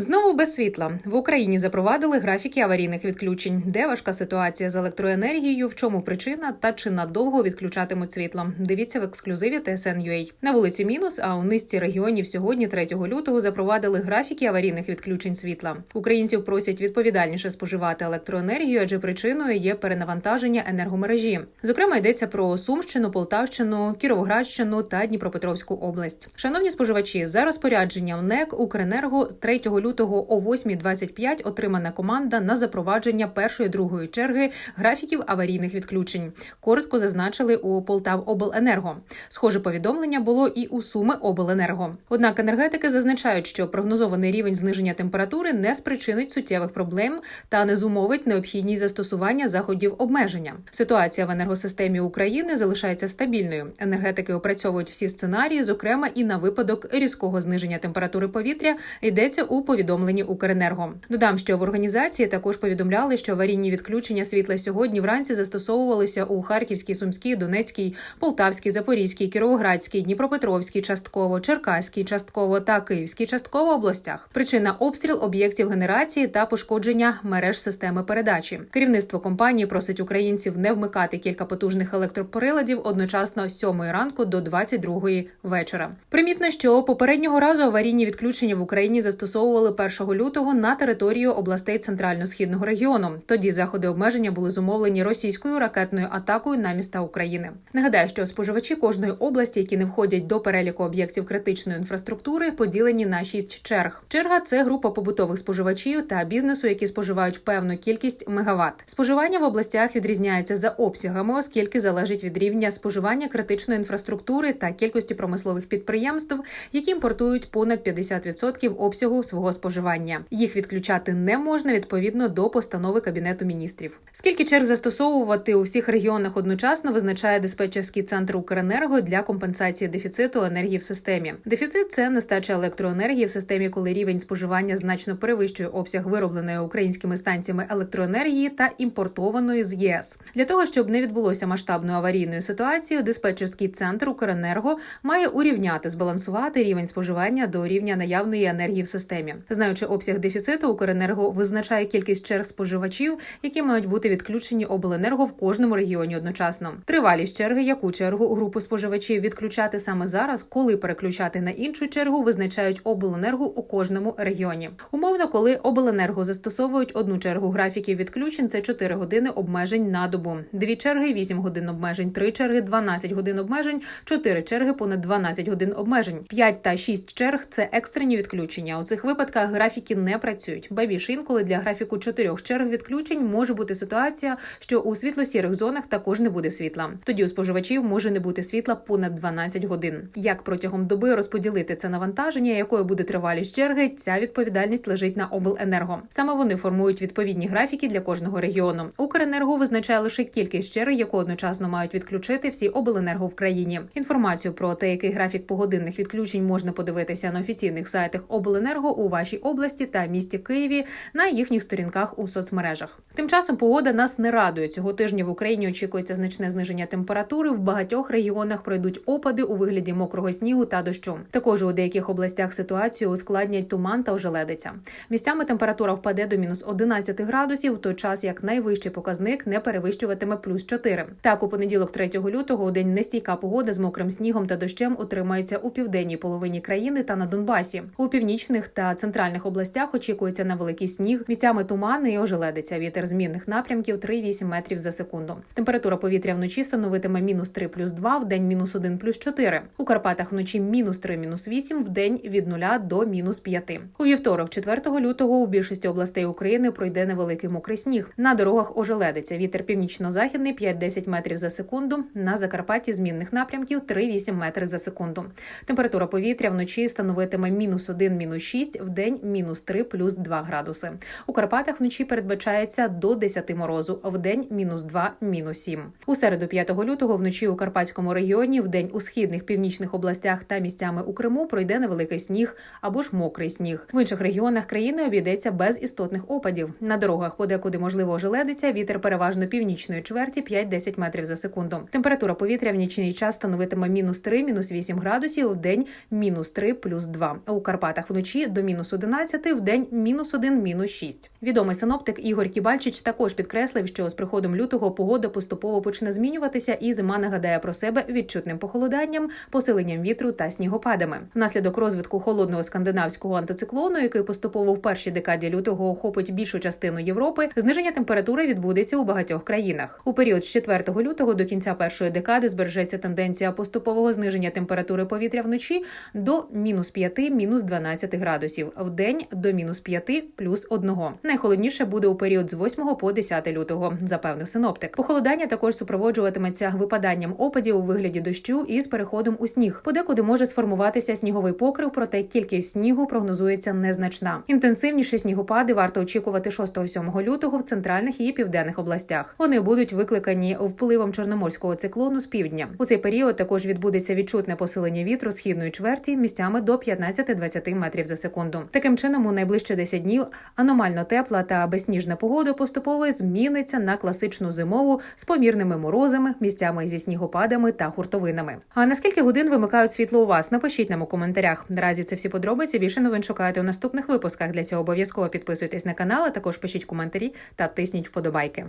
Знову без світла в Україні запровадили графіки аварійних відключень. Де важка ситуація з електроенергією? В чому причина та чи надовго відключатимуть світло? Дивіться в ексклюзиві TSN.ua. На вулиці мінус. А у низці регіонів сьогодні, 3 лютого, запровадили графіки аварійних відключень світла. Українців просять відповідальніше споживати електроенергію, адже причиною є перенавантаження енергомережі. Зокрема, йдеться про Сумщину, Полтавщину, Кіровоградщину та Дніпропетровську область. Шановні споживачі, за розпорядженням НЕК Укренерго 3 лютого о 8.25 отримана команда на запровадження першої другої черги графіків аварійних відключень. Коротко зазначили у Полтавобленерго. Схоже повідомлення було і у Суми Обленерго. Однак енергетики зазначають, що прогнозований рівень зниження температури не спричинить суттєвих проблем та не зумовить необхідність застосування заходів обмеження. Ситуація в енергосистемі України залишається стабільною. Енергетики опрацьовують всі сценарії, зокрема і на випадок різкого зниження температури повітря йдеться у повідомленні Укренерго. Додам, що в організації також повідомляли, що аварійні відключення світла сьогодні вранці застосовувалися у Харківській, Сумській, Донецькій, Полтавській, Запорізькій, Кіровоградській, Дніпропетровській, частково, Черкаській, частково та Київській частково областях. Причина обстріл об'єктів генерації та пошкодження мереж системи передачі. Керівництво компанії просить українців не вмикати кілька потужних електроприладів одночасно з 7 ранку до 22 вечора. Примітно, що попереднього разу аварійні відключення в Україні застосовували 1 лютого на територію областей центрально-східного регіону. Тоді заходи обмеження були зумовлені російською ракетною атакою на міста України. Нагадаю, що споживачі кожної області, які не входять до переліку об'єктів критичної інфраструктури, поділені на шість черг. Черга це група побутових споживачів та бізнесу, які споживають певну кількість мегаватт. Споживання в областях відрізняється за обсягами, оскільки залежить від рівня споживання критичної інфраструктури та кількості промислових підприємств, які імпортують понад 50% обсягу свого споживання. Їх відключати не можна відповідно до постанови кабінету міністрів. Скільки черг застосовувати у всіх регіонах одночасно визначає диспетчерський центр Укренерго для компенсації дефіциту енергії в системі. Дефіцит це нестача електроенергії в системі, коли рівень споживання значно перевищує обсяг виробленої українськими станціями електроенергії та імпортованої з ЄС. Для того щоб не відбулося масштабної аварійної ситуації, диспетчерський центр Укренерго має урівняти збалансувати рівень споживання до рівня наявної енергії в системі. Знаючи обсяг дефіциту, Укренерго визначає кількість черг споживачів, які мають бути відключені обленерго в кожному регіоні одночасно. Тривалість черги, яку чергу групу споживачів відключати саме зараз, коли переключати на іншу чергу, визначають обленерго у кожному регіоні. Умовно, коли обленерго застосовують одну чергу графіків відключень, це 4 години обмежень на добу, дві черги 8 годин обмежень, три черги 12 годин обмежень, чотири черги понад 12 годин обмежень, 5 та 6 черг це екстрені відключення. У цих випадках графіки не працюють. Ба більше інколи для графіку чотирьох черг відключень може бути ситуація, що у світло-сірих зонах також не буде світла. Тоді у споживачів може не бути світла понад 12 годин. Як протягом доби розподілити це навантаження, якою буде тривалість черги? Ця відповідальність лежить на обленерго. Саме вони формують відповідні графіки для кожного регіону. Укренерго визначає лише кількість черг, яку одночасно мають відключити всі обленерго в країні. Інформацію про те, який графік погодинних відключень можна подивитися на офіційних сайтах обленерго у вашій області та місті Києві на їхніх сторінках у соцмережах. Тим часом погода нас не радує. Цього тижня в Україні очікується значне зниження температури. В багатьох регіонах пройдуть опади у вигляді мокрого снігу та дощу. Також у деяких областях ситуацію ускладнять туман та ожеледиця. Місцями температура впаде до мінус 11 градусів, в той час як найвищий показник не перевищуватиме плюс 4. Так, у понеділок, 3 лютого, у день нестійка погода з мокрим снігом та дощем утримається у південній половині країни та на Донбасі. У північних та центральних областях очікується на великий сніг, місцями тумани і ожеледиця. Вітер змінних напрямків 3-8 метрів за секунду. Температура повітря вночі становитиме мінус 3 плюс 2, в день мінус 1 плюс 4. У Карпатах вночі мінус 3 мінус 8, в день від 0 до мінус 5. У вівторок, 4 лютого, у більшості областей України пройде невеликий мокрий сніг. На дорогах ожеледиться. Вітер північно-західний 5-10 метрів за секунду. На Закарпатті змінних напрямків 3-8 метрів за секунду. Температура повітря вночі становитиме мінус 1, мінус 6, в день мінус 3 плюс 2 градуси. У Карпатах вночі передбачається до 10 морозу, в день мінус 2, мінус 7. У середу 5 лютого вночі у Карпатському регіоні, в день у східних північних областях та місцями у Криму пройде невеликий сніг або ж мокрий сніг. В інших регіонах країни обійдеться без істотних опадів. На дорогах подекуди можливо ожеледиться. Вітер переважно північної чверті 5-10 метрів за секунду. Температура повітря в нічний час становитиме мінус 3, мінус 8 градусів, в день мінус 3 плюс 2. У Карпатах вночі до мінус мінус 11, в день мінус 1, мінус 6. Відомий синоптик Ігор Кібальчич також підкреслив, що з приходом лютого погода поступово почне змінюватися, і зима нагадає про себе відчутним похолоданням, посиленням вітру та снігопадами. Внаслідок розвитку холодного скандинавського антициклону, який поступово в першій декаді лютого охопить більшу частину Європи, зниження температури відбудеться у багатьох країнах. У період з 4 лютого до кінця першої декади збережеться тенденція поступового зниження температури повітря вночі до мінус 5, мінус 12 градусів, в день до мінус 5, плюс 1. Найхолодніше буде у період з 8 по 10 лютого, запевнив синоптик. Похолодання також супроводжуватиметься випаданням опадів у вигляді дощу і з переходом у сніг. Подекуди може сформуватися сніговий покрив, проте кількість снігу прогнозується незначна. Інтенсивніші снігопади варто очікувати 6-7 лютого в центральних і південних областях. Вони будуть викликані впливом чорноморського циклону з півдня. У цей період також відбудеться відчутне посилення вітру східної чверті місцями до 15-20 метрів за секунду. Таким чином, у найближчі 10 днів аномально тепла та безсніжна погода поступово зміниться на класичну зимову з помірними морозами, місцями зі снігопадами та хуртовинами. А на скільки годин вимикають світло у вас? Напишіть нам у коментарях. Наразі це всі подробиці. Більше новин шукайте у наступних випусках. Для цього обов'язково підписуйтесь на канал, а також пишіть коментарі та тисніть вподобайки.